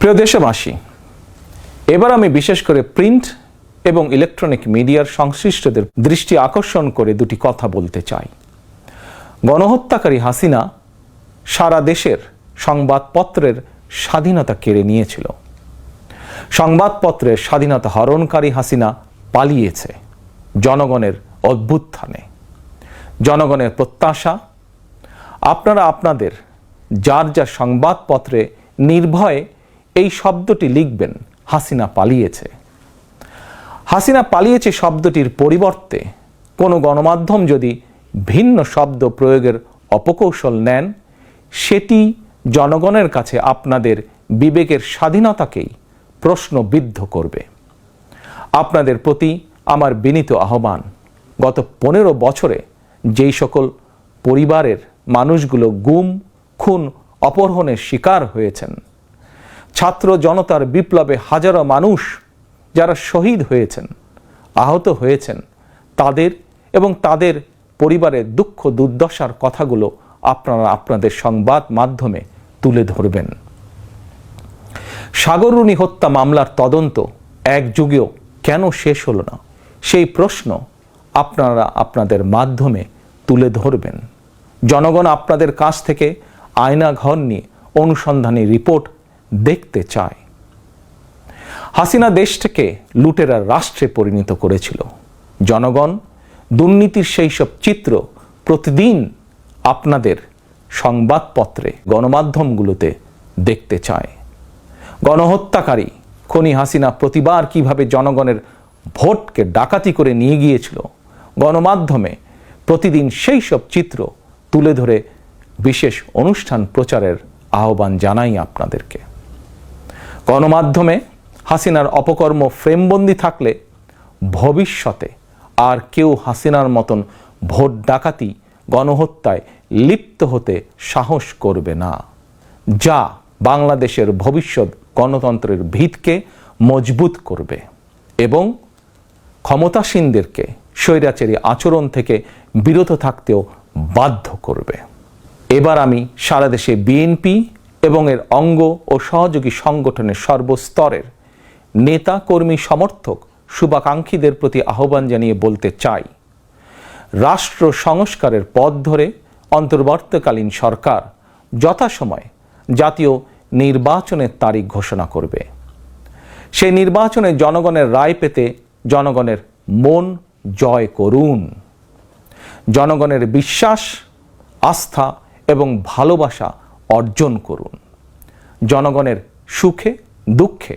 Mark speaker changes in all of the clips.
Speaker 1: প্রিয় দেশবাসী, এবার আমি বিশেষ করে প্রিন্ট এবং ইলেকট্রনিক মিডিয়ার সংশ্লিষ্টদের দৃষ্টি আকর্ষণ করে দুটি কথা বলতে চাই। গণহত্যাকারী হাসিনা সারা দেশের সংবাদপত্রের স্বাধীনতা কেড়ে নিয়েছিল। সংবাদপত্রের স্বাধীনতা হরণকারী হাসিনা পালিয়েছে জনগণের অভ্যুত্থানে। জনগণের প্রত্যাশা, আপনারা আপনাদের যার যা সংবাদপত্রে নির্ভয়ে এই শব্দটি লিখবেন, হাসিনা পালিয়েছে। হাসিনা পালিয়েছে শব্দটির পরিবর্তে কোনো গণমাধ্যম যদি ভিন্ন শব্দ প্রয়োগের অপকৌশল নেন, সেটি জনগণের কাছে আপনাদের বিবেকের স্বাধীনতাকেই প্রশ্নবিদ্ধ করবে। আপনাদের প্রতি আমার বিনীত আহ্বান, গত পনেরো বছরে যেই সকল পরিবারের মানুষগুলো গুম, খুন, অপহরণের শিকার হয়েছেন ছাত্র জনতার বিপ্লবে হাজারো মানুষ যারা শহীদ হয়েছেন, আহত হয়েছেন, তাদের এবং তাদের পরিবারের দুঃখ দুর্দশার কথাগুলো আপনারা আপনাদের সংবাদ মাধ্যমে তুলে ধরবেন। সাগররুণী হত্যা মামলার তদন্ত এক যুগেও কেন শেষ হলো না? সেই প্রশ্ন আপনারা আপনাদের মাধ্যমে তুলে ধরবেন। জনগণ আপনাদের কাছ থেকে আয়না ঘর নিয়ে অনুসন্ধানী রিপোর্ট দেখতে চায়। হাসিনা দেশটাকে লুটেরা রাষ্ট্রে পরিণত করেছিল। জনগণ, দুর্নীতির সেই সব চিত্র প্রতিদিন আপনাদের সংবাদপত্রে, গণমাধ্যমগুলোতে দেখতে চায়। গণহত্যাকারী খনি হাসিনা প্রতিবার কীভাবে জনগণের ভোটকে ডাকাতি করে নিয়ে গিয়েছিল, গণমাধ্যমে প্রতিদিন সেই সব চিত্র তুলে ধরে বিশেষ অনুষ্ঠান প্রচারের আহ্বান জানাই আপনাদেরকে। গণমাধ্যমে হাসিনার অপকর্ম ফ্রেমবন্দি থাকলে ভবিষ্যতে আর কেউ হাসিনার মতন ভোট ডাকাতি, গণহত্যায় লিপ্ত হতে সাহস করবে না। যা বাংলাদেশের ভবিষ্যৎ গণতন্ত্রের ভিতকে মজবুত করবে এবং ক্ষমতাসীনদেরকে স্বৈরাচারী আচরণ থেকে বিরত থাকতেও বাধ্য করবে। এবার আমি সারা দেশে বিএনপি এবং এর অঙ্গ ও সহযোগী সংগঠনের সর্বস্তরের নেতা, কর্মী, সমর্থক শুভাকাঙ্ক্ষীদের প্রতি আহ্বান জানিয়ে বলতে চাই। রাষ্ট্র সংস্কারের পথ ধরে অন্তর্বর্তীকালীন সরকার যথাসময়ে জাতীয় নির্বাচনের তারিখ ঘোষণা করবে। সেই নির্বাচনে জনগণের রায় পেতে জনগণের মন জয় করুন। জনগণের বিশ্বাস, আস্থা এবং ভালোবাসা অর্জন করুন। জনগণের সুখে, দুঃখে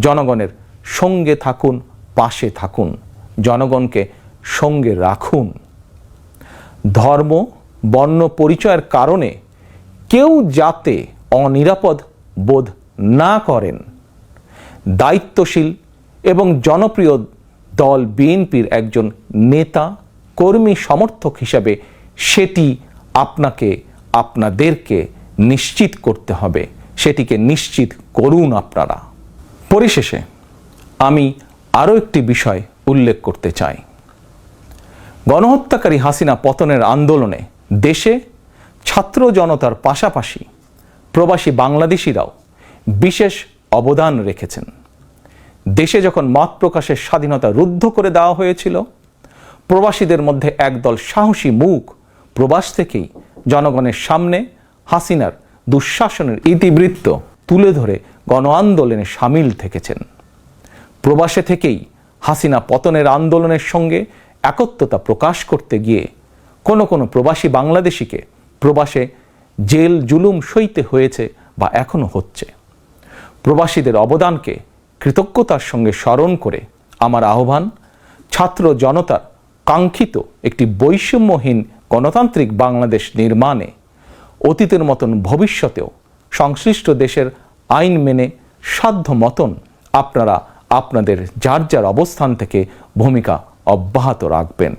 Speaker 1: জনগণের সঙ্গে থাকুন, পাশে থাকুন। জনগণকে সঙ্গে রাখুন। ধর্ম, বর্ণ পরিচয়ের কারণে কেউ যাতে অনিরাপদ বোধ না করেন, দায়িত্বশীল এবং জনপ্রিয় দল বিএনপির একজন নেতা, কর্মী সমর্থক হিসাবে সেটি আপনাকে, আপনাদেরকে নিশ্চিত করতে হবে। সেটিকে নিশ্চিত করুন আপনারা। পরিশেষে আমি আরও একটি বিষয় উল্লেখ করতে চাই। গণহত্যাকারী হাসিনা পতনের আন্দোলনে দেশে ছাত্র জনতার পাশাপাশি প্রবাসী বাংলাদেশিরাও বিশেষ অবদান রেখেছেন। দেশে যখন মত প্রকাশের স্বাধীনতা রুদ্ধ করে দেওয়া হয়েছিল, প্রবাসীদের মধ্যে একদল সাহসী মুখ প্রবাস থেকেই জনগণের সামনে হাসিনার দুঃশাসনের ইতিবৃত্ত তুলে ধরে গণ আন্দোলনে সামিল থেকেছেন। প্রবাসে থেকেই হাসিনা পতনের আন্দোলনের সঙ্গে একত্রতা প্রকাশ করতে গিয়ে কোনো কোনো প্রবাসী বাংলাদেশিকে প্রবাসে জেল জুলুম সইতে হয়েছে বা এখনও হচ্ছে। প্রবাসীদের অবদানকে কৃতজ্ঞতার সঙ্গে স্মরণ করে আমার আহ্বান, ছাত্র জনতার কাঙ্ক্ষিত একটি বৈষম্যহীন গণতান্ত্রিক বাংলাদেশ নির্মাণে অতীতের মতন ভবিষ্যতেও সংশ্লিষ্ট দেশের আইন মেনে সাধ্য মতন আপনারা আপনাদের যার যার অবস্থান থেকে ভূমিকা অব্যাহত রাখবেন।